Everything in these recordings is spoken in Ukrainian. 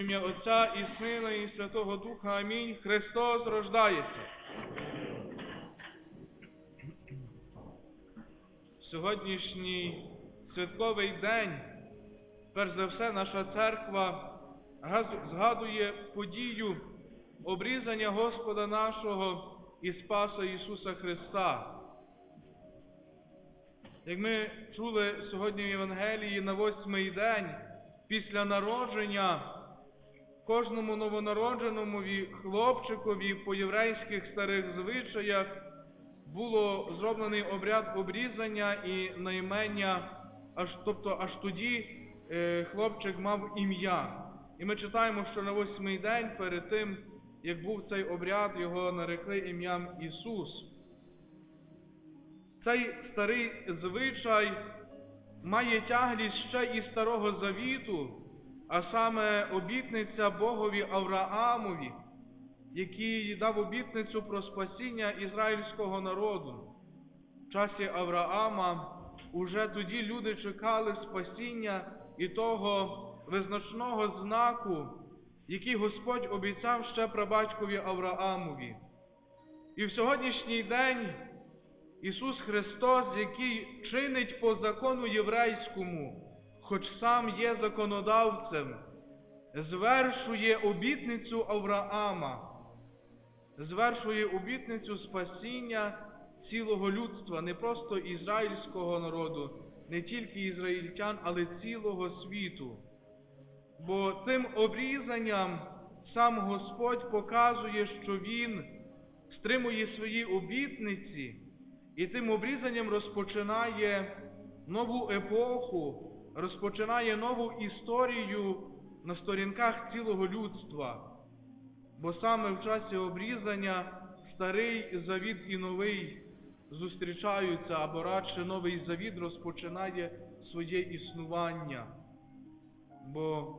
Ім'я Отця і Сина, і Святого Духа. Амінь. Христос рождається. Сьогоднішній святковий день, перш за все, наша церква згадує подію обрізання Господа нашого і Спаса Ісуса Христа. Як ми чули сьогодні в Євангелії на восьмий день після народження кожному новонародженому хлопчикові по єврейських старих звичаях було зроблений обряд обрізання і наймення, аж тобто аж тоді е, хлопчик мав ім'я. І ми читаємо, що на восьмий день перед тим, як був цей обряд, його нарекли ім'ям Ісус. Цей старий звичай має тяглість ще із Старого Завіту, а саме обітниця Богові Авраамові, який дав обітницю про спасіння ізраїльського народу. В часі Авраама уже тоді люди чекали спасіння і того визначного знаку, який Господь обіцяв ще прабатькові Авраамові. І в сьогоднішній день Ісус Христос, який чинить по закону єврейському, хоч сам є законодавцем, звершує обітницю Авраама, звершує обітницю спасіння цілого людства, не просто ізраїльського народу, не тільки ізраїльтян, але цілого світу. Бо тим обрізанням сам Господь показує, що Він стримує свої обітниці і тим обрізанням розпочинає нову епоху, розпочинає нову історію на сторінках цілого людства. Бо саме в часі обрізання старий завіт і новий зустрічаються, або радше новий завіт розпочинає своє існування. Бо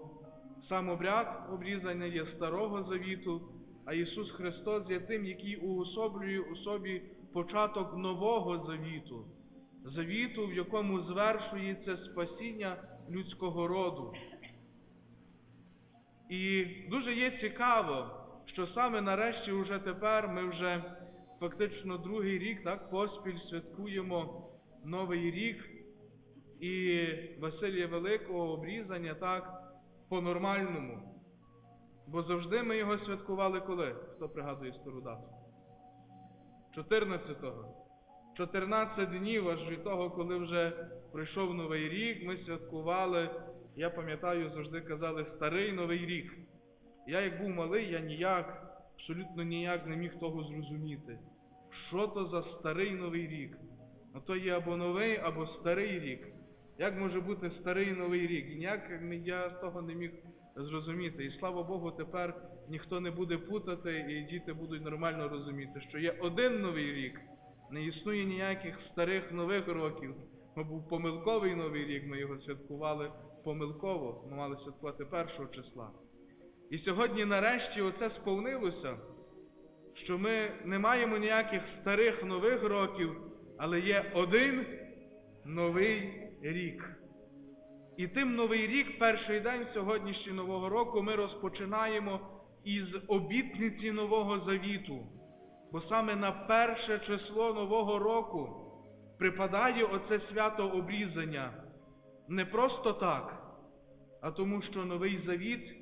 сам обряд обрізання є старого завіту, а Ісус Христос є тим, який уособлює у собі початок нового завіту, завіту, в якому звершується спасіння людського роду. І дуже є цікаво, що саме нарешті, уже тепер ми вже фактично другий рік так поспіль святкуємо Новий рік і Василія Великого обрізання так по-нормальному. Бо завжди ми його святкували коли? Хто пригадує стару дату? 14-го. 14 днів аж від того, коли вже пройшов Новий рік, ми святкували, я пам'ятаю, завжди казали Старий Новий рік. Я як був малий, я ніяк, абсолютно ніяк не міг того зрозуміти. Що то за старий Новий рік? А то є або новий, або старий рік. Як може бути старий новий рік? Ніяк я того не міг зрозуміти. І слава Богу, тепер ніхто не буде путати, і діти будуть нормально розуміти, що є один новий рік, не існує ніяких старих нових років. Бо був помилковий новий рік, ми його святкували помилково, ми мали святкувати першого числа. І сьогодні, нарешті, оце сповнилося, що ми не маємо ніяких старих нових років, але є один новий рік. І тим новий рік, перший день сьогоднішнього нового року, ми розпочинаємо із обітниці Нового Завіту. Бо саме на перше число Нового року припадає оце свято обрізання. Не просто так, а тому, що новий завіт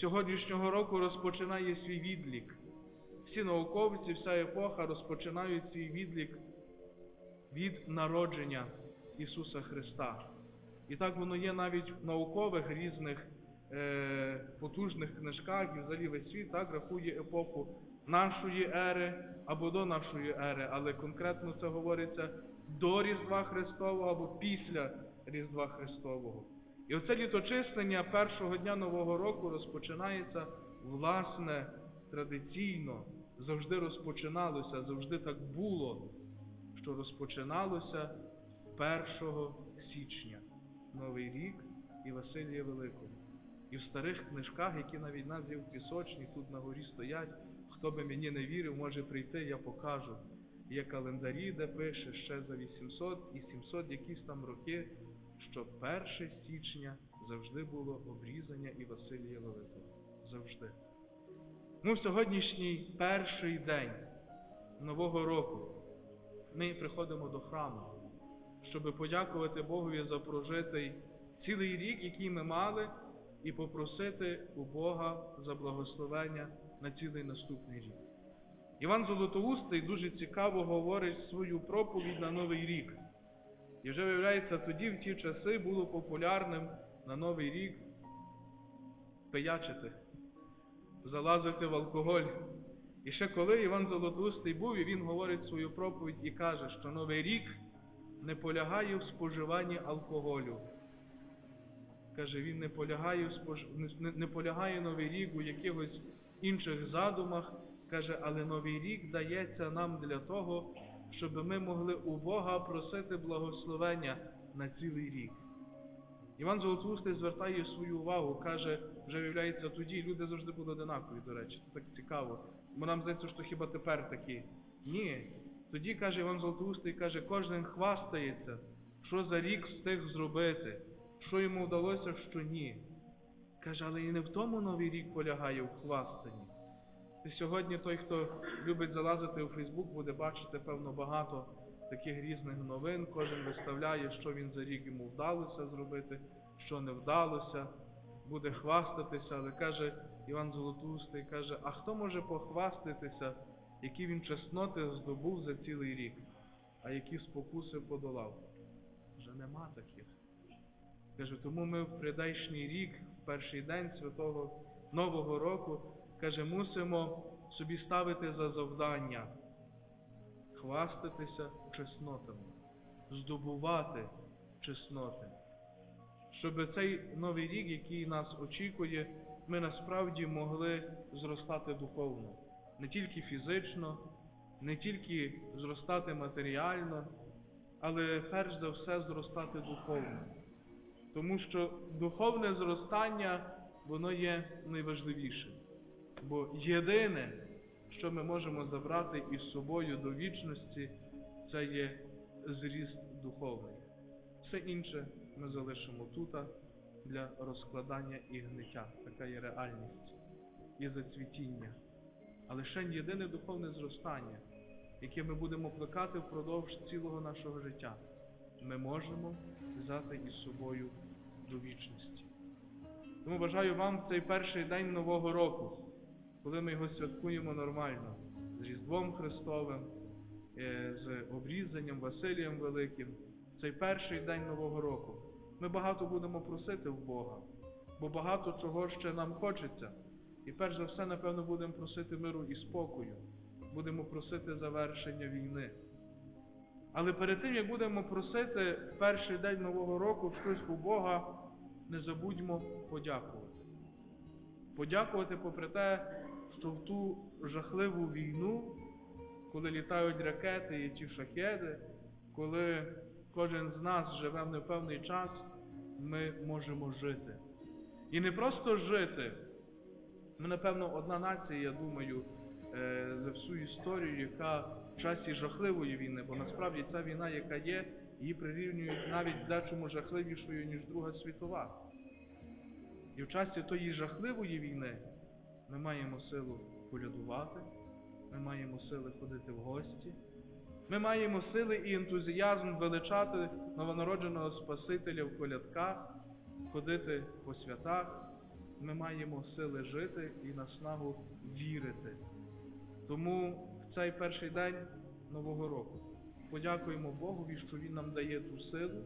сьогоднішнього року розпочинає свій відлік. Всі науковці, вся епоха розпочинають свій відлік від народження Ісуса Христа. І так воно є навіть в наукових різних потужних книжках, і взагалі весь світ так рахує епоху нашої ери або до нашої ери, але конкретно це говориться до Різдва Христового або після Різдва Христового. І оце літочислення першого дня Нового року розпочинається власне традиційно, завжди розпочиналося, завжди так було, що розпочиналося 1 січня. Новий рік і Василія Великого. І в старих книжках, які навіть нас в пісочні, тут на горі стоять, хто би мені не вірив, може прийти, я покажу. Є календарі, де пише ще за 800 і 700 якісь там роки, що 1 січня завжди було обрізання і Василія Великого. завжди. Ну, сьогоднішній перший день Нового року ми приходимо до храму, щоб подякувати Богові за прожитий цілий рік, який ми мали, і попросити у Бога за благословення на цілий наступний рік. Іван Золотоустий дуже цікаво говорить свою проповідь на Новий рік. І вже виявляється, тоді в ті часи було популярним на Новий рік пиячити, залазити в алкоголь. І ще коли Іван Золотоустий був, і він говорить свою проповідь і каже, що Новий рік не полягає в споживанні алкоголю. Каже, він не полягає, не полягає Новий рік у якихось інших задумах. Каже, але Новий рік дається нам для того, щоб ми могли у Бога просити благословення на цілий рік. Іван Золотоустий звертає свою увагу, каже, вже виявляється, тоді люди завжди були одинакові, до речі, це так цікаво. Бо нам здається, що хіба тепер такі. Ні. Тоді, каже Іван Золотоустий, каже, кожен хвастається, що за рік встиг зробити, що йому вдалося, що ні. Каже, але і не в тому новий рік полягає в хвастанні. І сьогодні той, хто любить залазити у Фейсбук, буде бачити, певно, багато таких різних новин. Кожен виставляє, що він за рік йому вдалося зробити, що не вдалося, буде хвастатися, але каже Іван Золотоустий, каже, а хто може похвастатися, які він чесноти здобув за цілий рік, а які спокуси подолав? Вже нема таких. Каже, тому ми в придайшній рік, в перший день святого Нового року, каже, мусимо собі ставити за завдання хвастатися чеснотами, здобувати чесноти, щоб цей новий рік, який нас очікує, ми насправді могли зростати духовно, не тільки фізично, не тільки зростати матеріально, але перш за все зростати духовно. Тому що духовне зростання, воно є найважливішим. Бо єдине, що ми можемо забрати із собою до вічності, це є зріст духовний. Все інше ми залишимо тут для розкладання і гниття. Така є реальність і зацвітіння. Але ще єдине духовне зростання, яке ми будемо плекати впродовж цілого нашого життя, ми можемо взяти із собою до вічності. Тому бажаю вам в цей перший день Нового року, коли ми його святкуємо нормально, з Різдвом Христовим, е, з обрізанням Василієм Великим, цей перший день Нового року. Ми багато будемо просити в Бога, бо багато чого ще нам хочеться. І перш за все, напевно, будемо просити миру і спокою, будемо просити завершення війни. Але перед тим, як будемо просити перший день Нового року щось у Бога, не забудьмо подякувати. Подякувати попри те, що в ту жахливу війну, коли літають ракети і ті шахеди, коли кожен з нас живе в непевний час, ми можемо жити. І не просто жити. Ми, напевно, одна нація, я думаю, е, історію, яка в часі жахливої війни, бо насправді ця війна, яка є, її прирівнюють навіть дечому жахливішою, ніж Друга світова. І в часі тої жахливої війни ми маємо силу колядувати, ми маємо сили ходити в гості, ми маємо сили і ентузіазм величати новонародженого Спасителя в колядках, ходити по святах. Ми маємо сили жити і наснагу вірити. Тому в цей перший день Нового року подякуємо Богові, що Він нам дає ту силу,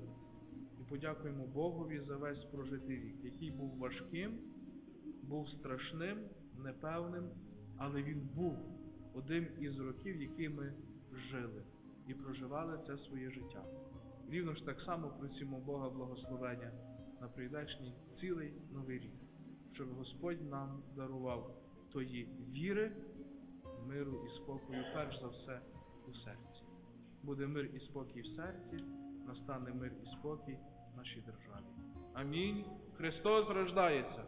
і подякуємо Богові за весь прожитий рік, який був важким, був страшним, непевним, але він був одним із років, які ми жили і проживали це своє життя. Рівно ж так само просимо Бога благословення на прийдешній цілий новий рік, щоб Господь нам дарував тої віри, миру і спокою, перш за все, у серці. Буде мир і спокій в серці, настане мир і спокій в нашій державі. Амінь. Христос рождається.